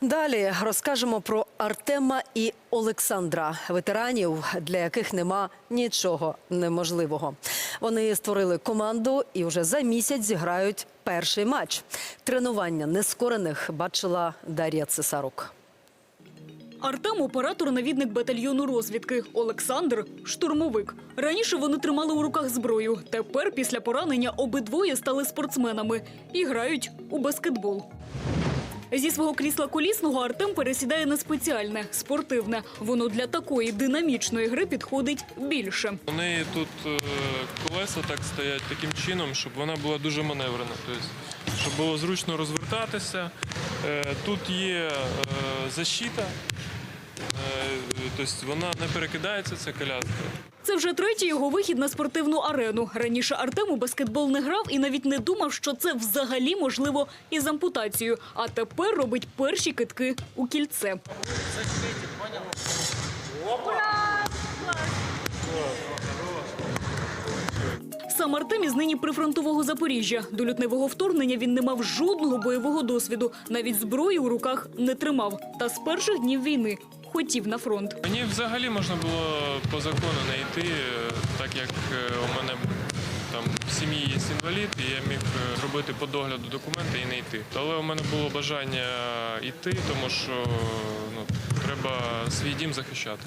Далі розкажемо про Артема і Олександра, ветеранів, для яких нема нічого неможливого. Вони створили команду і вже за місяць зіграють перший матч. Тренування нескорених бачила Дар'я Цесарук. Артем оператор-навідник батальйону розвідки. Олександр штурмовик. Раніше вони тримали у руках зброю. Тепер, після поранення, обидвоє стали спортсменами і грають у баскетбол. Зі свого крісла колісного Артем пересідає на спеціальне спортивне. Воно для такої динамічної гри підходить більше. У неї тут е, колеса так стоять таким чином, щоб вона була дуже маневрена. Тобто, щоб було зручно розвертатися. Е, Тут є е, защита, тобто вона не перекидається, ця коляска. Це вже третій його вихід на спортивну арену. Раніше Артем у баскетбол не грав і навіть не думав, що це взагалі можливо із ампутацією. А тепер робить перші китки у кільце. Сам Артем із нині прифронтового Запоріжжя. До лютневого вторгнення він не мав жодного бойового досвіду. Навіть зброї у руках не тримав. Та з перших днів війни хотів на фронт. Мені взагалі можна було по закону не йти, е, так як е, у мене там в сім'ї є інвалід, і я міг е, робити по догляду документи і не йти. Але у мене було бажання йти, тому що ну, треба свій дім захищати.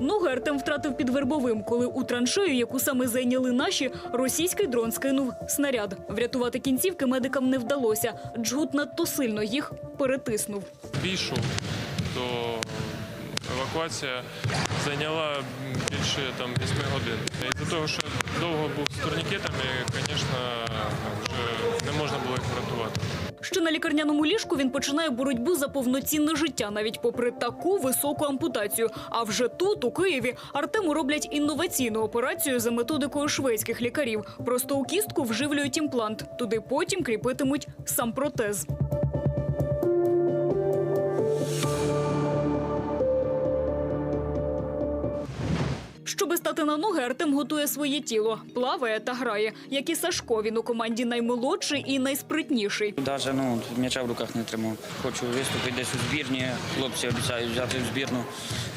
Ноги Артем втратив під вербовим, коли у траншею, яку саме зайняли наші, російський дрон скинув снаряд. Врятувати кінцівки медикам не вдалося. Джгут надто сильно їх перетиснув. Бійшов, то евакуація зайняла більше там 8 годин. І за того, що довго був з турнікетами, звісно, вже не можна було їх врятувати. Ще на лікарняному ліжку він починає боротьбу за повноцінне життя, навіть попри таку високу ампутацію. А вже тут, у Києві, Артему роблять інноваційну операцію за методикою шведських лікарів. Просто у кістку вживлюють імплант. Туди потім кріпитимуть сам протез. Щоби стати на ноги, Артем готує своє тіло, плаває та грає. Як і Сашко, він у команді наймолодший і найспритніший. Даже ну, м'яча в руках не тримав. Хочу виступити десь у збірні. Хлопці обіцяють взяти в збірну.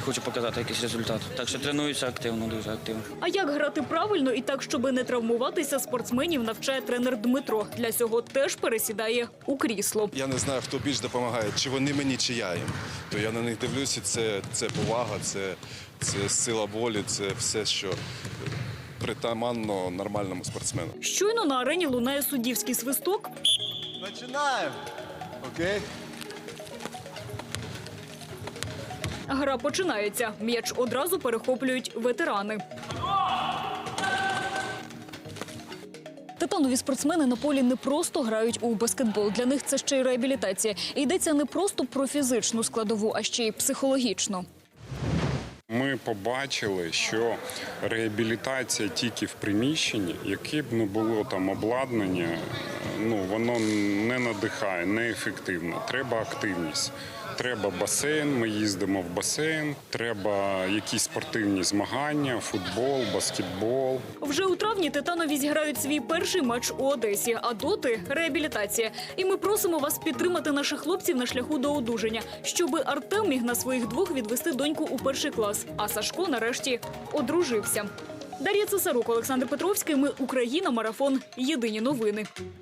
Хочу показати якийсь результат. Так що тренуюся активно, дуже активно. А як грати правильно і так, щоби не травмуватися, спортсменів навчає тренер Дмитро. Для цього теж пересідає у крісло. Я не знаю, хто більш допомагає, чи вони мені, чи я їм. То я на них дивлюся, це, це повага, це, це сила волі, це все, що притаманно нормальному спортсмену. Щойно на арені лунає суддівський свисток. Починаємо. Окей? Гра починається. М'яч одразу перехоплюють ветерани. Титанові спортсмени на полі не просто грають у баскетбол. Для них це ще й реабілітація. І йдеться не просто про фізичну складову, а ще й психологічну. Ми побачили, що реабілітація тільки в приміщенні, яке б не було там обладнання, ну воно не надихає, не ефективно. Треба активність. Треба басейн. Ми їздимо в басейн. Треба якісь спортивні змагання, футбол, баскетбол. Вже у травні титанові зіграють свій перший матч у Одесі, а доти реабілітація. І ми просимо вас підтримати наших хлопців на шляху до одужання, щоби Артем міг на своїх двох відвести доньку у перший клас. А Сашко нарешті одружився. Дар'я Цесарук, Олександр Петровський. Ми Україна. Марафон. Єдині новини.